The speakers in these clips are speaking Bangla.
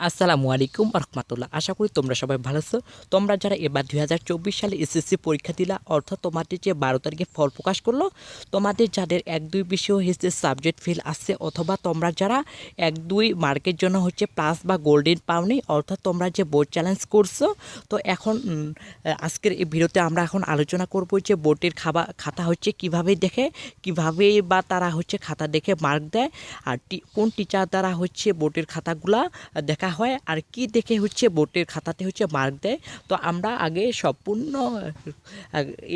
আসসালামু আলাইকুম রহমতুল্লাহ আশা করি তোমরা সবাই ভালো আছো। তোমরা যারা এবার দুই হাজার চব্বিশ সালে এসএসসি পরীক্ষা দিলা, অর্থাৎ তোমাদের যে বারো তারিখে ফল প্রকাশ করল, তোমাদের যাদের এক দুই বিষয় হচ্ছে সাবজেক্ট ফিল আসছে অথবা তোমরা যারা এক দুই মার্কের জন্য হচ্ছে প্লাস বা গোল্ডেন পাওনি, অর্থাৎ তোমরা যে বোর্ড চ্যালেঞ্জ করছ, তো এখন আজকের এই ভিডিওতে আমরা এখন আলোচনা করব যে বোর্ডের খাবা, খাতা হচ্ছে কীভাবে দেখে, কীভাবে বা তারা হচ্ছে খাতা দেখে মার্ক দেয়, আর কোন টিচার দ্বারা হচ্ছে বোর্ডের খাতাগুলা দেখা হয়। আর কি দেখে হচ্ছে বোর্ডের খাতাতে হচ্ছে মার্ক দেয়। তো আমরা আগে সম্পূর্ণ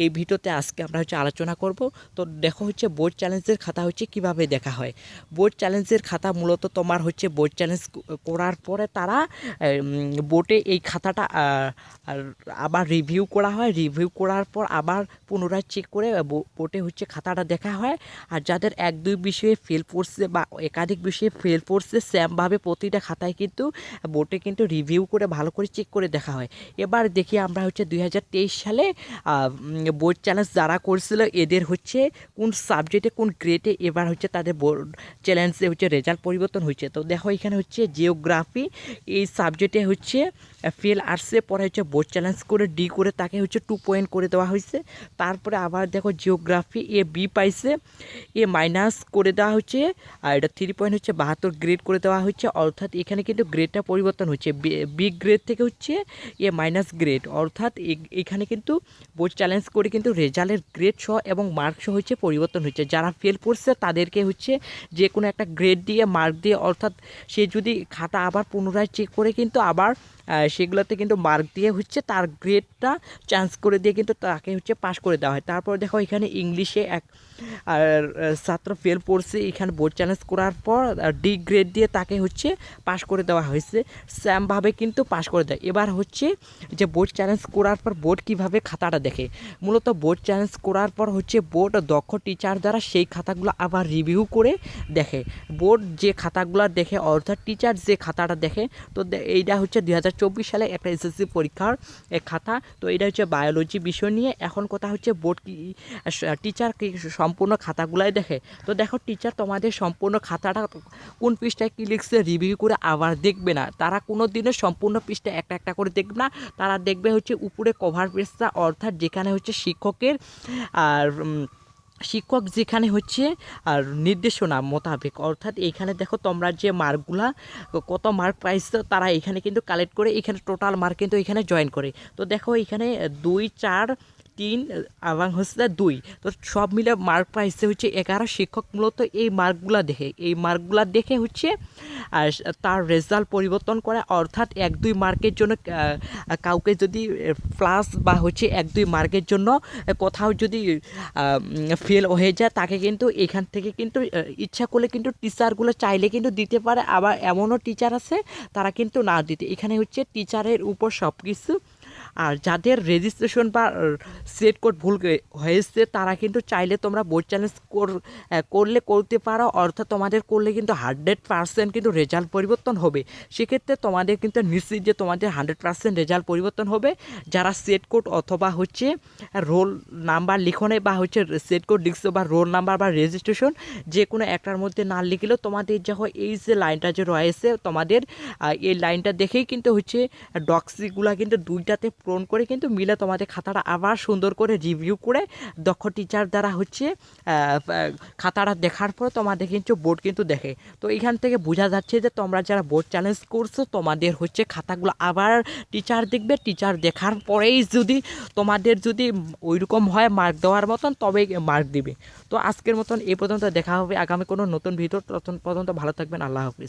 এই ভিডিওতে আজকে আমরা হচ্ছে আলোচনা করব। তো দেখো হচ্ছে বোর্ড চ্যালেঞ্জের খাতা হচ্ছে কীভাবে দেখা হয়। বোর্ড চ্যালেঞ্জের খাতা মূলত তোমার হচ্ছে বোর্ড চ্যালেঞ্জ করার পরে তারা বোর্ডে এই খাতাটা আবার রিভিউ করা হয়। রিভিউ করার পর আবার পুনরায় চেক করে বোর্ডে হচ্ছে খাতাটা দেখা হয়। আর যাদের এক, দুই বিষয়ে ফেল পড়ছে বা একাধিক বিষয়ে ফেল পড়ছে সেমভাবে প্রতিটা খাতায় কিন্তু বোর্ডে কিন্তু রিভিউ করে ভালো করে চেক করে দেখা হয়। এবার দেখি আমরা হচ্ছে দুই হাজার তেইশ সালে বোর্ড চ্যালেঞ্জ যারা করছিল, এদের হচ্ছে কোন সাবজেক্টে কোন গ্রেডে এবার হচ্ছে তাদের বোর্ড চ্যালেঞ্জে হচ্ছে রেজাল্ট পরিবর্তন হয়েছে। তো দেখো এখানে হচ্ছে জিওগ্রাফি এই সাবজেক্টে হচ্ছে ফেল আসছে পরে হচ্ছে বোর্ড চ্যালেঞ্জ করে ডি করে তাকে হচ্ছে টু পয়েন্ট করে দেওয়া হয়েছে। তারপরে আবার দেখো জিওগ্রাফি এ বি পাইছে। এ মাইনাস করে দেওয়া হচ্ছে, আর এটা থ্রি পয়েন্ট হচ্ছে, বাহাত্তর গ্রেড করে দেওয়া হচ্ছে। অর্থাৎ এখানে কিন্তু গ্রেডটা পরিবর্তন হচ্ছে। বি গ্রেড থেকে হচ্ছে এ মাইনাস গ্রেড অর্থাৎ এখানে কিন্তু বোর্ড চ্যালেঞ্জ করে কিন্তু রেজাল্টের গ্রেড সহ এবং মার্ক সহ হচ্ছে পরিবর্তন হচ্ছে। যারা ফেল করছে, তাদেরকে হচ্ছে যে কোনো একটা গ্রেড দিয়ে মার্ক দিয়ে, অর্থাৎ সে যদি খাতা আবার পুনরায় চেক করে কিন্তু আবার সেগুলোতে কিন্তু মার্ক দিয়ে হচ্ছে তার গ্রেডটা চান্স করে দিয়ে কিন্তু তাকে হচ্ছে পাশ করে দেওয়া হয়। তারপর দেখো এখানে ইংলিশে এক, আর ছাত্র ফেল পড়ছে, এখানে বোর্ড চ্যালেঞ্জ করার পর ডি গ্রেড দিয়ে তাকে হচ্ছে পাশ করে দেওয়া হয়েছে। স্যামভাবে কিন্তু পাশ করে দেয়। এবার হচ্ছে যে বোর্ড চ্যালেঞ্জ করার পর বোর্ড কীভাবে খাতাটা দেখে? মূলত বোর্ড চ্যালেঞ্জ করার পর হচ্ছে বোর্ড দক্ষ টিচার দ্বারা সেই খাতাগুলো আবার রিভিউ করে দেখে। বোর্ড যে খাতাগুলো দেখে, অর্থাৎ টিচার যে খাতাটা দেখে, তো এইটা হচ্ছে দু হাজার সালে একটা এসএসসি পরীক্ষার খাতা। তো এটা হচ্ছে বায়োলজি বিষয় নিয়ে। এখন কথা হচ্ছে বোর্ড কি টিচার কি সম্পূর্ণ খাতাগুলাই দেখে। তো দেখো টিচার তোমাদের সম্পূর্ণ খাতাটা কোন পৃষ্ঠায় কী লিখছে রিভিউ করে আবার দেখবে না। তারা কোনো দিনও সম্পূর্ণ পৃষ্ঠা একটা একটা করে দেখবে না। তারা দেখবে হচ্ছে উপরে কভার পেজটা অর্থাৎ যেখানে হচ্ছে শিক্ষকের আর শিক্ষক যেখানে হচ্ছে, আর নির্দেশনা মোতাবেক। অর্থাৎ এইখানে দেখো তোমরা যে মার্কগুলা, কত মার্ক পাইছো, তারা এখানে কিন্তু কালেক্ট করে, এখানে টোটাল মার্ক কিন্তু এখানে জয়েন করে। তো দেখো এখানে দুই, চার তিন এবং হচ্ছে দুই। তো সব মিলে মার্ক পাইছে হচ্ছে এগারো শিক্ষক মূলত এই মার্কগুলো দেখে। এই মার্কগুলো দেখে হচ্ছে, আর তার রেজাল্ট পরিবর্তন করে অর্থাৎ এক, দুই মার্কের জন্য কাউকে যদি প্লাস বা হচ্ছে এক, দুই মার্কের জন্য কোথাও যদি ফেল হয়ে যায়, তাকে কিন্তু এখান থেকে কিন্তু ইচ্ছা করলে কিন্তু টিচারগুলো চাইলে কিন্তু দিতে পারে। আবার এমনও টিচার আছে, তারা কিন্তু না দিতে। এখানে হচ্ছে টিচারের উপর সব কিছু আর যাদের রেজিস্ট্রেশন বা সেট কোড ভুল হয়েছে, তারা কিন্তু চাইলে তোমরা বোর্ড চ্যালেঞ্জ করলে করতে পারো, অর্থাৎ তোমাদের করলে কিন্তু হান্ড্রেড পার্সেন্ট কিন্তু রেজাল্ট পরিবর্তন হবে। সেক্ষেত্রে তোমাদের কিন্তু নিশ্চিত যে তোমাদের হান্ড্রেড পার্সেন্ট রেজাল্ট পরিবর্তন হবে। যারা সেট কোড অথবা হচ্ছে রোল নাম্বার লিখনে বা হচ্ছে সেট কোড লিখছো বা রোল নাম্বার বা রেজিস্ট্রেশন যে কোনো একটার মধ্যে না লিখলেও তোমাদের যখন এই যে লাইনটা যে রয়েছে, তোমাদের এই লাইনটা দেখেই কিন্তু হচ্ছে ডক্সিগুলা কিন্তু দুইটাতে পূরণ করে কিন্তু মিলে তোমাদের খাতাটা আবার সুন্দর করে রিভিউ করে দক্ষ টিচার দ্বারা হচ্ছে খাতাটা দেখার পর তোমাদের কিন্তু বোর্ড কিন্তু দেখে। তো এখান থেকে বোঝা যাচ্ছে যে তোমরা যারা বোর্ড চ্যালেঞ্জ করছ, তোমাদের হচ্ছে খাতাগুলো আবার টিচার দেখবে। টিচার দেখার পরেই যদি তোমাদের যদি ওইরকম হয় মার্ক দেওয়ার মতন তবে মার্ক দিবে। তো আজকের মতন এই পর্যন্ত দেখা হবে। আগামী কোনো নতুন ভিডিও তখন পর্যন্ত ভালো থাকবেন। আল্লাহ হাফিজ।